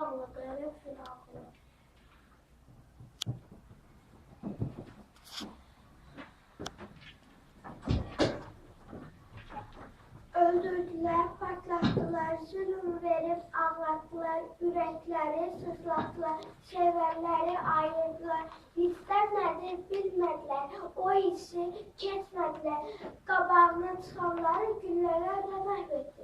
Firavunu. Öldürdüler, patlattılar, zulüm verip ağlattılar, yürekleri sızlattılar, severleri ayırdılar. Hisler nedir bilmediler, o hissi kesmediler. Qabağına çıxanları güllərə rəvəh etdilər.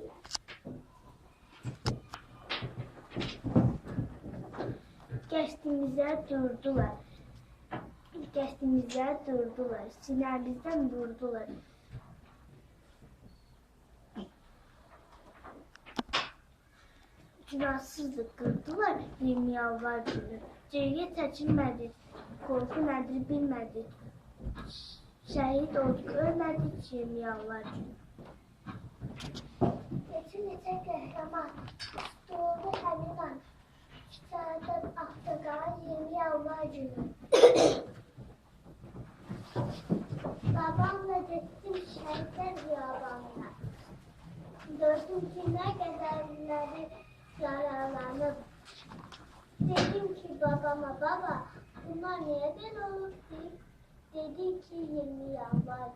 Geçtiğimizde durdular. Geçtiğimizde durdular. Sinemizden vurdular. Günahsızlık kırdılar. Yirmi yalvar günü. Ceyye çekinmedik. Korku nedir bilmedik. Şehit olduk ölmedik. Yirmi yalvar günü. Babamla gittim şehitler ziyabanına. Gördüm ki ne kadarları zararlanıp. Dedim ki babama baba bunlar neden olur ki? Dedi ki yeni yalvar